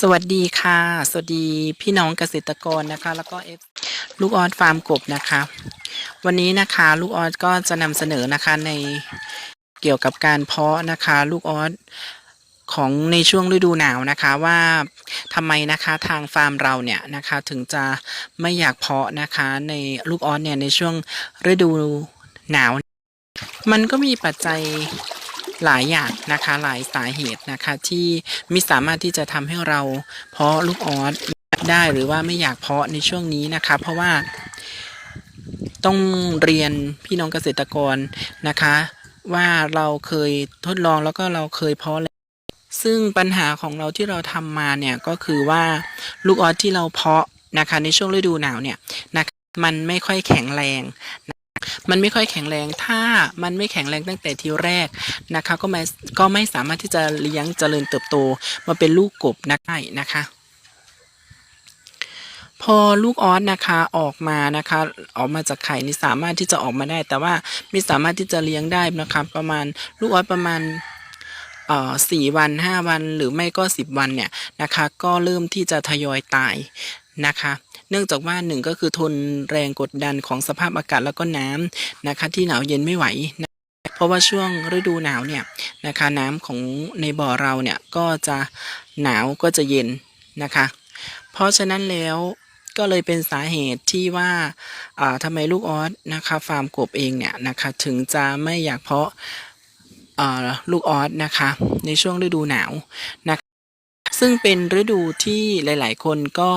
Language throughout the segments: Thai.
สวัสดีค่ะ สวัสดีพี่น้องเกษตรกรนะคะ แล้วก็เอฟลูกออสฟาร์มกบนะคะ วันนี้นะคะลูกออสก็จะนำเสนอนะคะในเกี่ยวกับการเพาะนะคะ ลูกออสของในช่วงฤดูหนาวนะคะว่าทำไมนะคะทางฟาร์มเราเนี่ยนะคะถึงจะไม่อยากเพาะนะคะในลูกออสเนี่ยในช่วงฤดูหนาว มันก็มีปัจจัย หลายอย่างนะคะหลายสาเหตุนะคะที่ไม่สามารถที่จะทำให้เราเพาะลูกออสได้หรือว่าไม่อยากเพาะในช่วงนี้นะคะ เพราะว่าต้องเรียนพี่น้องเกษตรกรนะคะ ว่าเราเคยทดลองแล้วก็เราเคยเพาะแล้วซึ่งปัญหาของเราที่เราทำมาเนี่ยก็คือว่าลูกออสที่เราเพาะนะคะในช่วงฤดูหนาวเนี่ยนะคะมันไม่ค่อยแข็งแรง มันไม่ค่อยแข็งแรง ถ้ามันไม่แข็งแรงตั้งแต่ทีแรกนะคะ ก็ไม่ก็ไม่สามารถที่จะเลี้ยงเจริญเติบโตมาเป็นลูกกบได้นะคะพอลูกออสนะคะออกมานะคะออกมาจากไข่นี่สามารถที่จะออกมาได้ แต่ว่าไม่สามารถที่จะเลี้ยงได้นะคะ ประมาณลูกออสประมาณ สี่วันห้าวันหรือไม่ก็สิบวันเนี่ยนะคะก็เริ่มที่จะทยอยตายนะคะเนื่องจากว่าหนึ่งก็คือทนแรงกดดันของสภาพอากาศแล้วก็น้ำนะคะที่หนาวเย็นไม่ไหวนะเพราะว่าช่วงฤดูหนาวเนี่ยนะคะน้ำของในบ่อเราเนี่ยก็จะหนาวก็จะเย็นนะคะเพราะฉะนั้นแล้วก็เลยเป็นสาเหตุที่ว่าอ่าทำไมลูกออสนะคะฟาร์มกบเองเนี่ยนะคะถึงจะไม่อยากเพาะ ลูกออสนะคะ ในช่วงฤดูหนาวนะคะซึ่งเป็นฤดูที่หลาย ๆ คนก็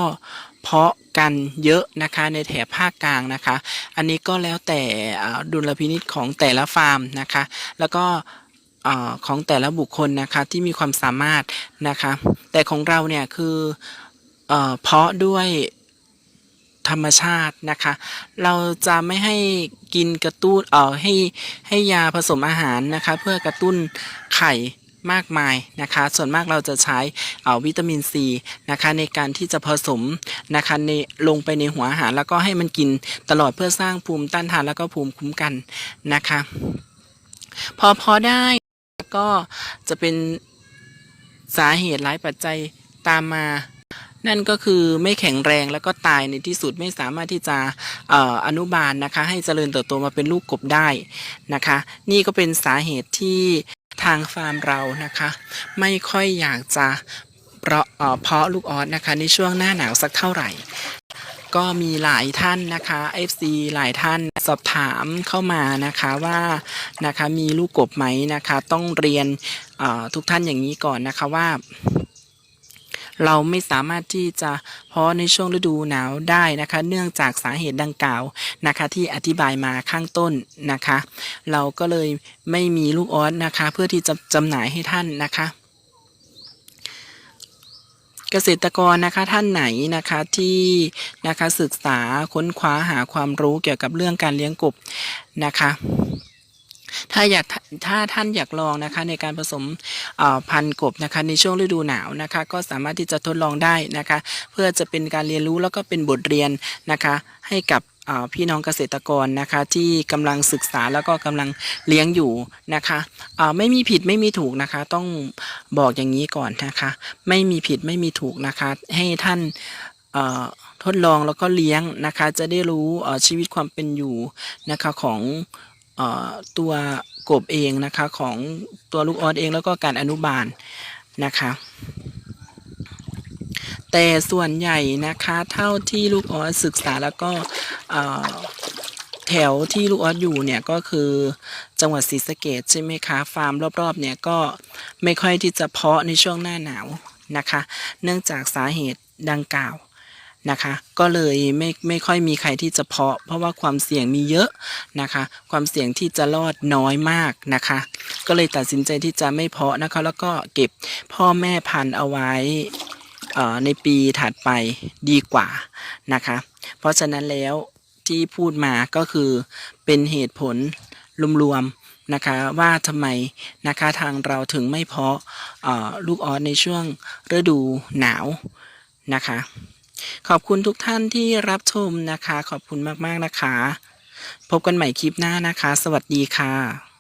เพาะกันเยอะนะคะในแถบภาคกลางนะคะ อันนี้ก็แล้วแต่ดุลพินิจของแต่ละฟาร์มนะคะ แล้วก็ของแต่ละบุคคลนะคะที่มีความสามารถนะคะ แต่ของเราเนี่ยคือเอเพาะด้วย ธรรมชาตินะคะ เราจะไม่ให้กินกระตุ้นเอ่อให้ให้ยาผสมอาหารนะคะ เพื่อกระตุ้นไข่มากมายนะคะ ส่วนมากเราจะใช้เอ่อวิตามินซีนะคะในการที่จะผสมนะคะในลงไปในหัวอาหาร แล้วก็ให้มันกินตลอดเพื่อสร้างภูมิต้านทานแล้วก็ภูมิคุ้มกันนะคะ พอพอได้ก็จะเป็นสาเหตุหลายปัจจัยตามมา นั่นก็คือไม่แข็งแรงแล้วก็ตายในที่สุดไม่สามารถที่จะออนุบาลนะคะ ให้เจริญเติบโตมาเป็นลูกกบได้นะคะ นี่ก็เป็นสาเหตุที่ทางฟาร์มเรานะคะ ไม่ค่อยอยากจะเพาะเอ่อเพาะลูกออสนะคะ ในช่วงหน้าหนาวสักเท่าไหร่ก็มีหลายท่านนะคะ FC หลายท่านสอบถามเข้ามานะคะว่านะคะมีลูกกบไหมนะคะ ต้องเรียนทุกท่านอย่างนี้ก่อนนะคะว่า เราไม่สามารถที่จะเพาะในช่วงฤดูหนาวได้นะคะ เนื่องจากสาเหตุดังกล่าวนะคะที่อธิบายมาข้างต้นนะคะ เราก็เลยไม่มีลูกออสนะคะ เพื่อที่จะจำหน่ายให้ท่านนะคะเกษตรกรนะคะท่านไหนนะคะที่นะคะศึกษาค้นคว้าหาความรู้เกี่ยวกับเรื่องการเลี้ยงกบนะคะ ถ้าอยากถ้าท่านอยากลองนะคะในการผสมพันธุ์กบนะคะในช่วงฤดูหนาวนะคะก็สามารถที่จะทดลองได้นะคะ เพื่อจะเป็นการเรียนรู้แล้วก็เป็นบทเรียนนะคะให้กับพี่น้องเกษตรกรนะคะที่กำลังศึกษาแล้วก็กำลังเลี้ยงอยู่นะคะไม่มีผิดไม่มีถูกนะคะ ต้องบอกอย่างนี้ก่อนนะคะ ไม่มีผิดไม่มีถูกนะคะ ให้ท่านทดลองแล้วก็เลี้ยงนะคะ จะได้รู้ชีวิตความเป็นอยู่นะคะของ ตัวกบเองนะคะของตัวลูกออสเองแล้วก็การอนุบาลนะคะ แต่ส่วนใหญ่นะคะเท่าที่ลูกออสศึกษาแล้วก็แถวที่ลูกออสอยู่เนี่ยก็คือจังหวัดศรีสะเกดใช่ไหมคะฟาร์มรอบๆเนี่ยก็ไม่ค่อยที่จะเพาะในช่วงหน้าหนาวนะคะ เนื่องจากสาเหตุดังกล่าว นะคะ ก็เลยไม่ไม่ค่อยมีใครที่จะเพาะ เพราะว่าความเสี่ยงมีเยอะนะคะ ความเสี่ยงที่จะรอดน้อยมากนะคะ ก็เลยตัดสินใจที่จะไม่เพาะนะคะ แล้วก็เก็บพ่อแม่พันธุ์เอาไว้ในปีถัดไปดีกว่านะคะ เพราะฉะนั้นแล้วที่พูดมาก็คือเป็นเหตุผลรวมๆนะคะว่าทำไมนะคะทางเราถึงไม่เพาะลูกออสในช่วงฤดูหนาวนะคะ ขอบคุณทุกท่านที่รับชมนะคะ ขอบคุณมากๆนะคะ พบกันใหม่คลิปหน้านะคะ สวัสดีค่ะ